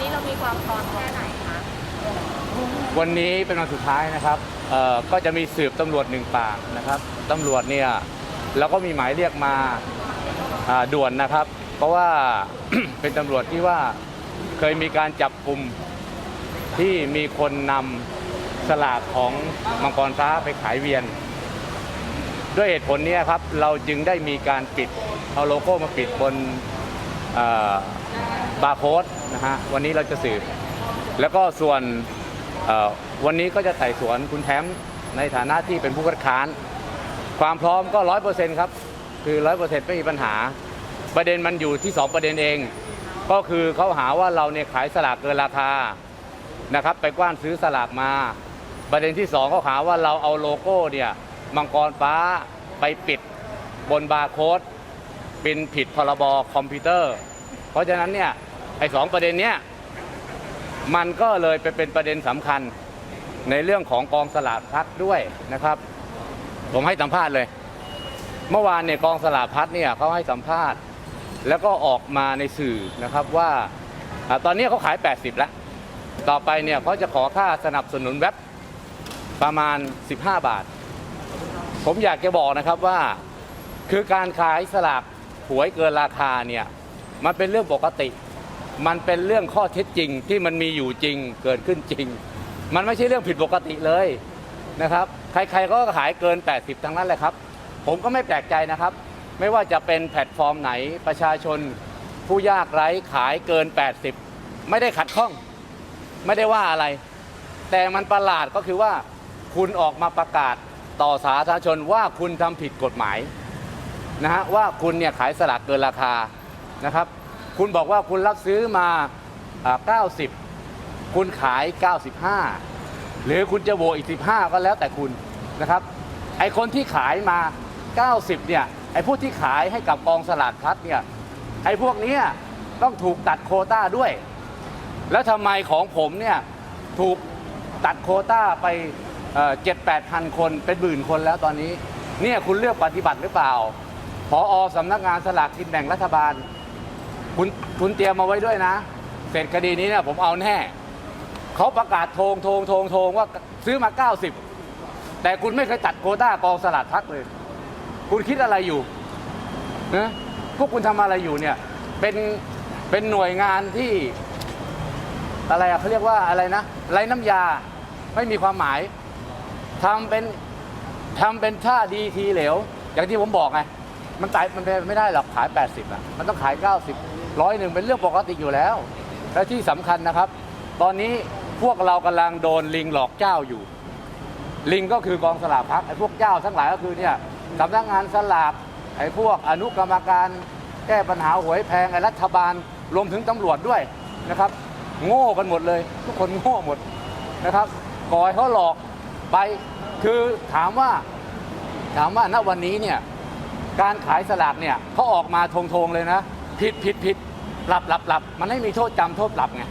นี้เรามีความพร้อมแค่ไหนคะวันนี้เป็นวันสุดท้ายนะครับเอ่อก็จะมีสืบตำรวจหนึ่งปากนะครับตำรวจเนี่ยเราก็มีหมายเรียกมาอ่าด่วนนะครับ เพราะว่า เป็นตำรวจที่ว่าเคยมีการจับกลุ่มที่มีคนนำสลากของมังกรฟ้าไปขายเวียน ด้วยเหตุผลนี้ครับเราจึงได้มีการปิดเอาโลโก้มาปิดบนเอ่อ บาร์โค้ดนะฮะวันนี้เราจะสืบ แล้วก็ส่วนวันนี้ก็จะไต่สวนคุณแทมในฐานะที่เป็นผู้คัดค้าน ความพร้อมก็ร้อยเปอร์เซ็นต์ครับ คือร้อยเปอร์เซ็นต์ไม่มีปัญหา ประเด็นมันอยู่ที่ 2 ประเด็นเอง ก็คือเขาหาว่าเราเนี่ยขายสลากเกินราคานะครับไปกว้านซื้อสลากมา ประเด็นที่2เขาหาว่าเราเอาโลโก้เนี่ยมังกรฟ้าไปปิดบนบาร์โค้ดเป็นผิดพรบคอมพิวเตอร์ เพราะฉะนั้นเนี่ย ไอ้สองประเด็นเนี้ยมันก็เลยไปเป็นประเด็นสำคัญในเรื่องของกองสลากพัดด้วยนะครับ ผมให้สัมภาษณ์เลย เมื่อวานเนี่ยกองสลากพัดเนี่ยเขาให้สัมภาษณ์ แล้วก็ออกมาในสื่อนะครับว่าอตอนนี้เขาขาย 80 แล้ว ต่อไปเนี่ยเขาจะขอค่าสนับสนุนเว็บประมาณ 15 บาท ผมอยากจะบอกนะครับว่า คือการขายสลากหวยเกินราคาเนี่ยมันเป็นเรื่องปกติ มันเป็นเรื่องข้อเท็จจริงที่มันมีอยู่จริงเกิดขึ้นจริง มันไม่ใช่เรื่องผิดปกติเลยนะครับ ใครๆก็ขายเกิน 80 ทั้งนั้นแหละครับ ผมก็ไม่แปลกใจนะครับ ไม่ว่าจะเป็นแพลตฟอร์มไหนประชาชนผู้ยากไร้ขายเกิน 80 ไม่ได้ขัดข้อง ไม่ได้ว่าอะไร แต่มันประหลาดก็คือว่า คุณออกมาประกาศต่อสาธารณชนว่าคุณทำผิดกฎหมายนะฮะว่าคุณเนี่ยขายสลากเกินราคานะครับ คุณบอกว่าคุณรับซื้อมาอ่า90 คุณขาย 95 หรือคุณจะโหวตอีก 15 ก็แล้วแต่คุณนะครับ ไอคนที่ขายมา 90 เนี่ย ไอผู้ที่ขายให้กับกองสลากพัดเนี่ย ไอพวกนี้ต้องถูกตัดโคต้าด้วย แล้วทำไมของผมเนี่ยถูกตัดโคต้าไปเจ็ดแปดพันคนเป็นหมื่นคนแล้วตอนนี้ เนี่ยคุณเลือกปฏิบัติหรือเปล่า พออสำนักงานสลากกินแบ่งรัฐบาล คุณคุณเตรียมมาไว้ด้วยนะ เสร็จคดีนี้เนี่ยผมเอาแน่เขาประกาศโทงโทงโทงโทงว่าซื้อมา 90 แต่คุณไม่เคยตัดโควต้ากองสลากพัดเลย คุณคิดอะไรอยู่นะพวกคุณทำอะไรอยู่เนี่ย เป็นเป็นหน่วยงานที่ อะไรอะเขาเรียกว่าอะไรนะไรน้ำยาไม่มีความหมายทำเป็นทำเป็นท่าดีทีเหลว อย่างที่ผมบอกไง มันตายมันเป็นไม่ได้หรอกขาย 80อะ มันต้องขาย 90 ร้อยหนึ่งเป็นเรื่องปกติอยู่แล้ว และที่สำคัญนะครับ ตอนนี้พวกเรากำลังโดนลิงหลอกเจ้าอยู่ ลิงก็คือกองสลากพักไอ้พวกเจ้าทั้งหลายก็คือเนี่ยสำนักงานสลากไอ้พวกอนุกรรมการแก้ปัญหาหวยแพงไอ้รัฐบาลรวมถึงตำรวจด้วยนะครับ โง่กันหมดเลย ทุกคนโง่หมดนะครับก่อยเขาหลอกไปคือถามว่าถามว่าณวันนี้เนี่ยการขายสลากเนี่ยเขาออกมาทงๆเลยนะ ผิดผิดผิด หลับหลับหลับมันไม่มีโทษจำโทษปรับไง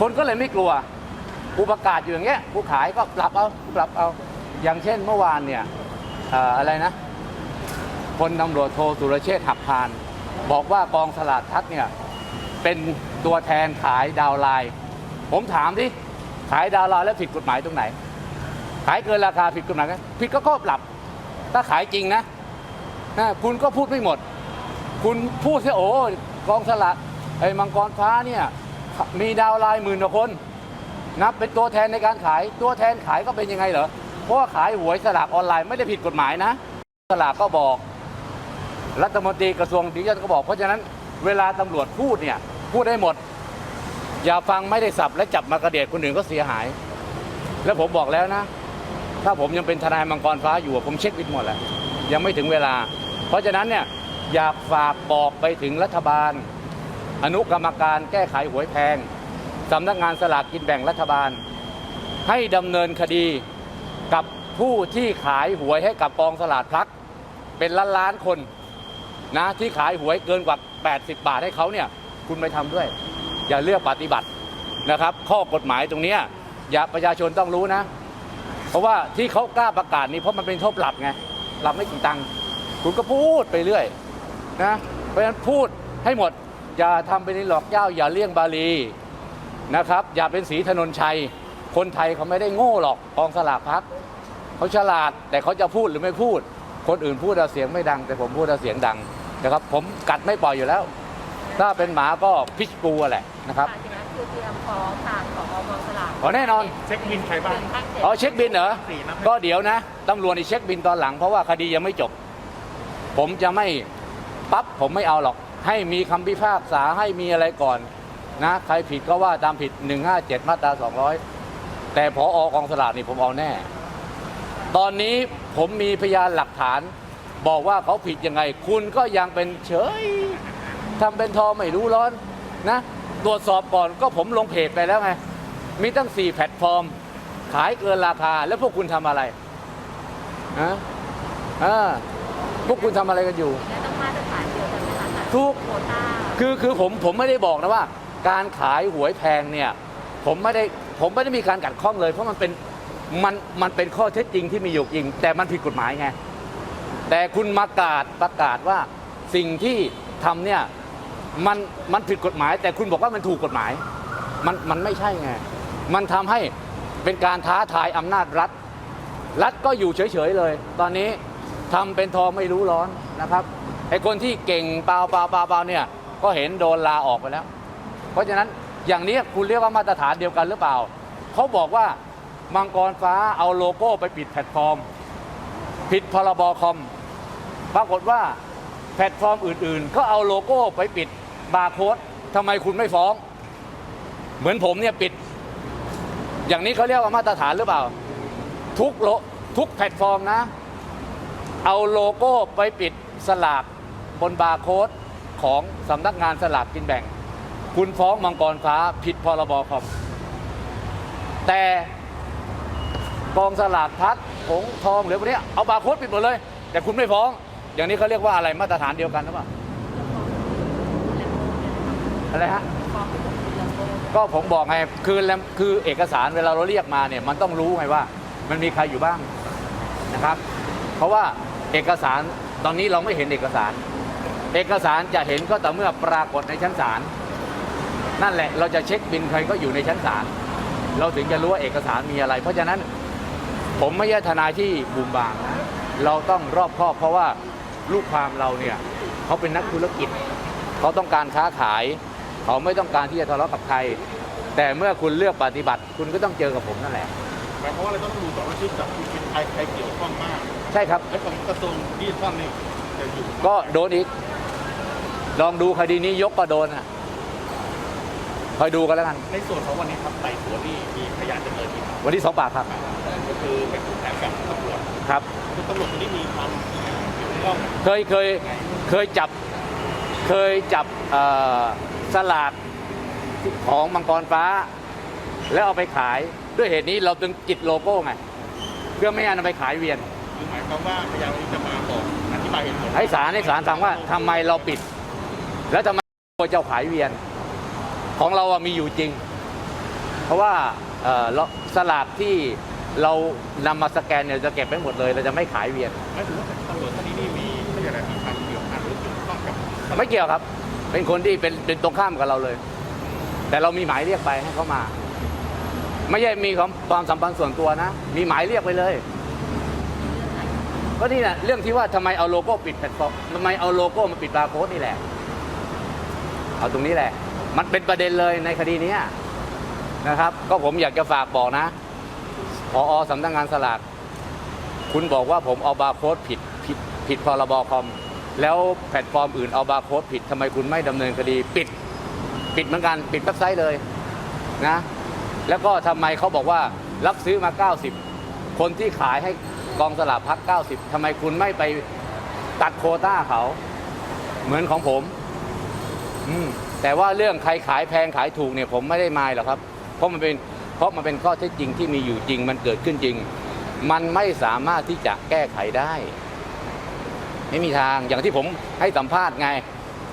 คนก็เลยไม่กลัวกูประกาศอยู่อย่างเงี้ยกูขายก็ปรับเอาปรับเอาอย่างเช่นเมื่อวานเนี่ยอะไรนะพลตำรวจโทสุรเชษฐ์หักพาน บอกว่ากองสลากพัดเนี่ยเป็นตัวแทนขายดาวไลน์ผมถามดิขายดาวไลน์แล้วผิดกฎหมายตรงไหน ขายเกินราคาผิดกฎหมายไผิดก็ข้อปรับ ถ้าขายจริงนะนะคุณก็พูดไม่หมด คุณพูดแค่โอ้ กองสลากไอ้มังกรฟ้าเนี่ยมีดาวไลน์หมื่นกว่าคน นับเป็นตัวแทนในการขายตัวแทนขายก็เป็นยังไงเหรอเพราะว่าขายหวยสลากออนไลน์ไม่ได้ผิดกฎหมายนะ สลากก็บอก รัฐมนตรีกระทรวงดิจิทัลก็บอก เพราะฉะนั้นเวลาตำรวจพูดเนี่ยพูดได้หมด อย่าฟังไม่ได้สับและจับมากระเดียดคนอื่นก็เสียหาย แล้วผมบอกแล้วนะ ถ้าผมยังเป็นทนายมังกรฟ้าอยู่ผมเช็ควิดหมดแล้วยังไม่ถึงเวลา เพราะฉะนั้นเนี่ย อยากฝากบอกไปถึงรัฐบาล อนุกรรมการแก้ไขหวยแพงสำนักงานสลากกินแบ่งรัฐบาล ให้ดำเนินคดีกับผู้ที่ขายหวยให้กับกองสลากพลักเป็นล้านล้านๆคนนะที่ขายหวยเกินกว่า 80 บาทให้เขาเนี่ยคุณไปทำด้วย อย่าเลือกปฏิบัตินะครับ ข้อกฎหมายตรงนี้อย่าประชาชนต้องรู้นะ เพราะว่าที่เขากล้าประกาศนี้เพราะมันเป็นโทษปรับไงปรับไม่กี่ตังค์คุณก็พูดไปเรื่อย นะเพราะฉะนั้นพูดให้หมด อย่าทำเป็นหลอกเจ้าอย่าเลี่ยงบาลีนะครับ อย่าเป็นสีถนนชัย คนไทยเขาไม่ได้โง่หรอกกองสลากพัดเขาฉลาดแต่เขาจะพูดหรือไม่พูด คนอื่นพูดเอาเสียงไม่ดัง แต่ผมพูดเอาเสียงดังนะครับ ผมกัดไม่ปล่อยอยู่แล้ว ถ้าเป็นหมาก็พิชกูอะแหละนะครับค่ะทีนี้คือเตรียมฟ้องทางของอกองสลากขอแน่นอนเช็คบินใครบ้างถึงขั้นเจ็ดอ๋อเช็คบินเหรอสี่นับก็เดี๋ยวนะตำรวจนี่เช็คบินตอนหลังเพราะว่าคดียังไม่จบ ผมจะไม่ ปั๊บผมไม่เอาหรอก ให้มีคำพิพากษาให้มีอะไรก่อนนะใครผิดก็ว่าตามผิด 157 มาตรา 200 แต่พออกองสลากนี่ผมเอาแน่ ตอนนี้ผมมีพยานหลักฐาน บอกว่าเขาผิดยังไง คุณก็ยังเป็นเฉยทำเป็นทอไม่รู้ร้อนนะตรวจสอบก่อนก็ผมลงเพจไปแล้วไง มีตั้ง 4 แพลตฟอร์ม ขายเกินราคาแล้วพวกคุณทำอะไรฮะอ่าพวกคุณทำอะไรกันอยู่ และต้องมาตรฐานเดียวกันไหมคะทุก โควต้าคือคือผมผมไม่ได้บอกนะว่า การขายหวยแพงเนี่ยผมไม่ได้ผมไม่ได้มีการกัดข้องเลย เพราะมันเป็นมันมันเป็นข้อเท็จจริงที่มีอยู่จริง แต่มันผิดกฎหมายไงแต่คุณมากาศประกาศว่าสิ่งที่ทำเนี่ยมันมันผิดกฎหมาย แต่คุณบอกว่ามันถูกกฎหมาย มันมันไม่ใช่ไงมันทำให้เป็นการท้าทายอำนาจรัฐ รัฐก็อยู่เฉยๆเลย ตอนนี้ทำเป็นทอไม่รู้ร้อนนะครับ ไอ้คนที่เก่งเปล่าเปล่าเปล่าเปล่าเนี่ยก็เห็นโดนลาออกไปแล้ว เพราะฉะนั้นอย่างนี้คุณเรียกว่ามาตรฐานเดียวกันหรือเปล่า เขาบอกว่ามังกรฟ้าเอาโลโก้ไปปิดแพลตฟอร์ม ผิดพรบคอม ปรากฏว่าแพลตฟอร์มอื่นๆ ก็เอาโลโก้ไปปิดบาร์โค้ดทำไมคุณไม่ฟ้อง เหมือนผมเนี่ยปิด อย่างนี้เขาเรียกว่ามาตรฐานหรือเปล่า ทุกโลทุกแพลตฟอร์มนะ เอาโลโก้ไปปิดสลาก บนบาร์โค้ดของสำนักงานสลากกินแบ่ง คุณฟ้องมังกรฟ้าผิดพรบคอมแต่กองสลากพัดผงทองหรือพวกนี้เอาบาร์โค้ดปิดหมดเลย แต่คุณไม่ฟ้อง อย่างนี้เขาเรียกว่าอะไรมาตรฐานเดียวกันหรือเปล่าอะไรฮะก็ผมบอกไงคือคือเอกสารเวลาเราเรียกมาเนี่ยมันต้องรู้ไงว่า มันมีใครอยู่บ้างนะครับ เพราะว่าเอกสารตอนนี้เราไม่เห็นเอกสาร เอกสารจะเห็นก็ต่อเมื่อปรากฏในชั้นศาลนั่นแหละเราจะเช็คบินใครก็อยู่ในชั้นศาลเราถึงจะรู้ว่าเอกสารมีอะไร เพราะฉะนั้นผมไม่ใช่ทนายที่บุมบางนะเราต้องรอบคอบเพราะว่าลูกความเราเนี่ยเขาเป็นนักธุรกิจเขาต้องการค้าขาย เขาไม่ต้องการที่จะทะเลาะกับใคร แต่เมื่อคุณเลือกปฏิบัติ คุณก็ต้องเจอกับผมนั่นแหละหมายความว่าเราต้องดูต่อว่าชื่อจับคุณเป็นใครใครเกี่ยวข้องมาก ใช่ครับและของกระทรวงดิจิทัลนี่จะอยู่ก็โดนอีก ลองดูคดีนี้ยกก็โดนอะคอยดูกันแล้วกัน ในส่วนของวันนี้ครับไต่สวนนี่มีพยานจำเลยที่วันที่สองปากครับ ก็คือเป็นผู้แทนกับตำรวจครับ คือตำรวจคนนี้มีความเกี่ยวข้องเคยเคยเคยจับเคยจับเอ่อสลากของมังกรฟ้า แล้วเอาไปขายด้วยเหตุนี้เราจึงจิตโลโก้ไงเพื่อไม่ให้นำไปขายเวียน คือหมายความว่าพยานคนนี้จะมาบอกอธิบายเหตุผลให้ศาลให้ศาลถามว่าทำไมเราปิด แล้วทำไมเจ้าขายเวียน ของเราอะมีอยู่จริง เพราะว่าเอ่อเราสลากที่เรานำมาสแกนเนี่ยจะเก็บไปหมดเลย เราจะไม่ขายเวียนหมายถึงว่าตำรวจท่านนี้นี่มีไม่ใช่อะไรมีความเกี่ยวพันหรือเกี่ยวข้องกับไม่เกี่ยวครับ เป็นคนที่เป็นเป็นตรงข้ามกับเราเลย แต่เรามีหมายเรียกไปให้เขามา ไม่ใช่มีความความสัมพันธ์ส่วนตัวนะ มีหมายเรียกไปเลยก็นี่แหละเรื่องที่ว่าทำไมเอาโลโก้ปิดแพลตฟอร์มทำไมเอาโลโก้มาปิดบาร์โค้ดนี่แหละ เอาตรงนี้แหละ มันเป็นประเด็นเลยในคดีนี้นะครับ ก็ผมอยากจะฝากบอกนะพอสำนักงานสลากคุณบอกว่าผมเอาบาร์โค้ดผิดผิดผิดพรบคอม แล้วแพลตฟอร์มอื่นเอาบาร์โค้ดผิดทำไมคุณไม่ดำเนินคดีปิด ปิดเหมือนกันปิดเว็บไซต์เลยนะ แล้วก็ทำไมเขาบอกว่ารับซื้อมา 90 คนที่ขายให้กองสลากพัก 90ทำไมคุณไม่ไปตัดโคต้าเขา เหมือนของผม อืมแต่ว่าเรื่องใครขายแพงขายถูกเนี่ยผมไม่ได้มายหรอกครับ เพราะมันเป็นเพราะมันเป็นข้อเท็จจริงที่มีอยู่จริงมันเกิดขึ้นจริง มันไม่สามารถที่จะแก้ไขได้ ไม่มีทางอย่างที่ผมให้สัมภาษณ์ไง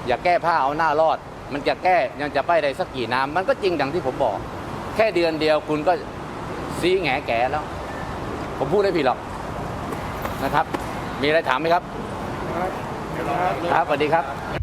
อย่าแก้ผ้าเอาหน้ารอด มันจะแก้ยังจะไปได้สักกี่น้ำมันก็จริงดังที่ผมบอก แค่เดือนเดียวคุณก็ซีแงแก่แล้ว ผมพูดได้ผิดหรอกนะครับ มีอะไรถามไหมครับเดี๋ยวเราครับสวัสดีครับ